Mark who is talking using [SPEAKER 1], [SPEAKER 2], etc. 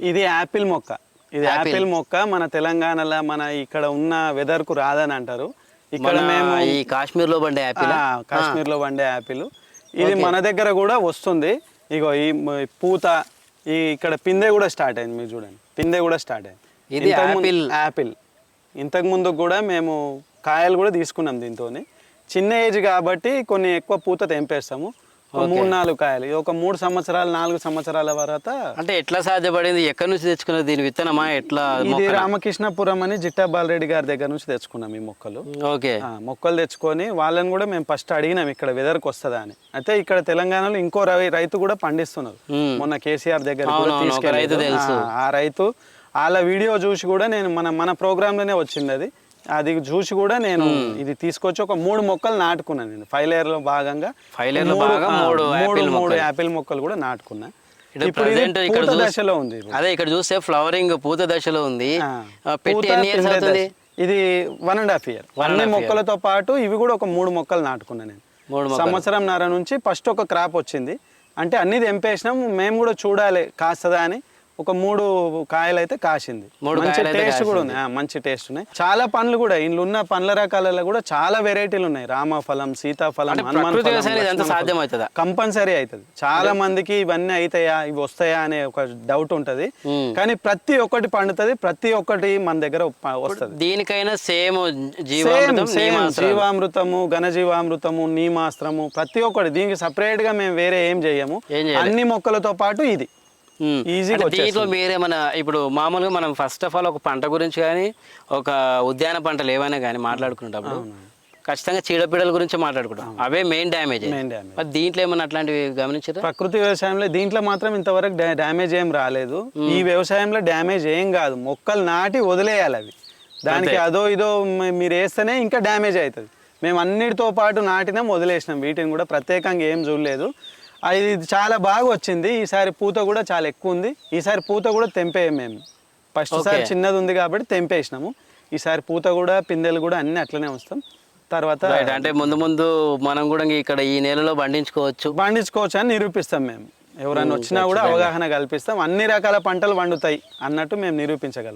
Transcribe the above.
[SPEAKER 1] ఇది యాపిల్ మొక్క. ఇది యాపిల్ మొక్క మన తెలంగాణలో మన ఇక్కడ ఉన్న వెదర్కు రాదని అంటారు. ఇక్కడ మేము
[SPEAKER 2] ఈ కాశ్మీర్లో పండే యాపిల్
[SPEAKER 1] ఆ, కాశ్మీర్లో వండే యాపిల్ ఇది మన దగ్గర కూడా వస్తుంది. ఇగో ఈ పూత ఈ ఇక్కడ పిందె కూడా స్టార్ట్ అయింది మీరు చూడండి. పిందె కూడా స్టార్ట్ అయింది.
[SPEAKER 2] ఇది
[SPEAKER 1] ఇంతకు ముందు-
[SPEAKER 2] యాపిల్.
[SPEAKER 1] యాపిల్ ఇంతకు ముందు కూడా మేము కాయలు కూడా తీసుకున్నాం దీంతో చిన్న ఏజ్ కాబట్టి కొన్ని ఎక్కువ పూత తెంపేస్తాము. మూడు నాలుగు కాయలు. ఒక మూడు సంవత్సరాలు నాలుగు సంవత్సరాల వరత
[SPEAKER 2] అంటే ఎట్లా సాధ్యపడింది? ఎక్కడి నుంచి తెచ్చుకున్నది దీని విత్తనమా? ఎట్లా
[SPEAKER 1] ఇది రామకృష్ణపురం అని జిట్టాబాల్ రెడ్డి గారి దగ్గర నుంచి తెచ్చుకున్నాం ఈ మొక్కలు.
[SPEAKER 2] ఓకే.
[SPEAKER 1] మొక్కలు తెచ్చుకొని వాళ్ళని కూడా మేము ఫస్ట్ అడిగినాం ఇక్కడ వెదర్కి వస్తుందా అని. అయితే ఇక్కడ తెలంగాణలో ఇంకో రైతు కూడా పండిస్తున్నారు. మొన్న కేసీఆర్ దగ్గర ఆ రైతు వాళ్ళ వీడియో చూసి కూడా నేను మన మన ప్రోగ్రాంలోనే వచ్చింది అది. అది చూసి కూడా నేను ఇది తీసుకొచ్చి ఒక మూడు మొక్కలు నాటుకున్నాను నేను ఫైవ్ లేయర్లో భాగంగా
[SPEAKER 2] ఫైవ్ లేయర్లో
[SPEAKER 1] ఆ,
[SPEAKER 2] మూడు
[SPEAKER 1] మూడు
[SPEAKER 2] యాపిల్
[SPEAKER 1] మూడు
[SPEAKER 2] మొక్కలు.
[SPEAKER 1] కూడా నాటుకున్నా
[SPEAKER 2] ఇక్కడ
[SPEAKER 1] ఇప్పుడు దశలో ఉంది.
[SPEAKER 2] అదే ఇక్కడ చూస్తే ఫ్లవరింగ్ పూత దశలో ఉంది పెట్టి ఎన్ని ఇయర్స్ అవుతుంది.
[SPEAKER 1] ఇది వన్ అండ్ హాఫ్ ఇయర్ అన్ని
[SPEAKER 2] year.
[SPEAKER 1] మొక్కలతో పాటు ఇవి కూడా ఒక మూడు మొక్కలు నాటుకున్నా నేను. సంవత్సరం నర నుంచి ఫస్ట్ ఒక క్రాప్ వచ్చింది అంటే అన్ని తెంపేసినాం మేము కూడా చూడాలి కాస్తుందా అని ఒక మూడు కాయలు అయితే కాసింది మంచి టేస్ట్ కూడా. ఉంది మంచి టేస్ట్ ఉన్నాయి చాలా పండ్లు కూడా ఇందులో ఉన్న పండ్ల రకాలలో కూడా చాలా వెరైటీలు ఉన్నాయి రామఫలం సీతాఫలం హనుమాన్? కంపల్సరీ అవుతుంది చాలా మందికి ఇవన్నీ అవుతాయా ఇవి వస్తాయా అనే ఒక డౌట్ ఉంటది. కానీ ప్రతి ఒక్కటి పండుతుంది ప్రతి ఒక్కటి మన దగ్గర వస్తది
[SPEAKER 2] దీనికైనా సేమ్
[SPEAKER 1] సేమ్. జీవామృతము ఘనజీవామృతము నీమాస్త్రము ప్రతి ఒక్కటి దీనికి సపరేట్గా మేము వేరే ఏం చేయము? అన్ని మొక్కలతో పాటు ఇది. ఈజీగా
[SPEAKER 2] అంటే దీంట్లో. మీరేమన్నా ఇప్పుడు మామూలుగా మనం ఫస్ట్ ఆఫ్ ఆల్ ఒక పంట గురించి కానీ ఒక ఉద్యాన పంటలు ఏవైనా కానీ మాట్లాడుకునేటప్పుడు ఖచ్చితంగా చీడపీడల గురించి మాట్లాడుకుంటాం. అవే మెయిన్ డ్యామేజ్ మరి దీంట్లో ఏమన్నా అట్లాంటివి గమనించారా?
[SPEAKER 1] ప్రకృతి వ్యవసాయంలో దీంట్లో మాత్రం ఇంతవరకు డ్యామేజ్ ఏం రాలేదు. ఈ వ్యవసాయంలో డ్యామేజ్ ఏం కాదు. మొక్కలు నాటి వదిలేయాలి అవి. దానికి అదో ఇదో మీరు వేస్తేనే ఇంకా డ్యామేజ్ అవుతుంది. మేము అన్నిటితో పాటు నాటినాం వదిలేసినాం. వీటిని కూడా ప్రత్యేకంగా ఏం చూడలేదు. ఇది చాలా బాగా వచ్చింది. ఈసారి పూత కూడా చాలా ఎక్కువ ఉంది. ఈసారి పూత కూడా తెంపేయం మేము. ఫస్ట్ సారి చిన్నది ఉంది కాబట్టి తెంపేసినాము. ఈసారి పూత కూడా పిందెలు కూడా అన్ని అట్లనే వస్తాం. తర్వాత
[SPEAKER 2] అంటే ముందు ముందు మనం కూడా ఇక్కడ ఈ నెలలో పండించుకోవచ్చు.
[SPEAKER 1] పండించుకోవచ్చు అని నిరూపిస్తాం మేము. ఎవరైనా వచ్చినా కూడా అవగాహన కల్పిస్తాం. అన్ని రకాల పంటలు పండుతాయి అన్నట్టు మేము నిరూపించగలుగుతాం.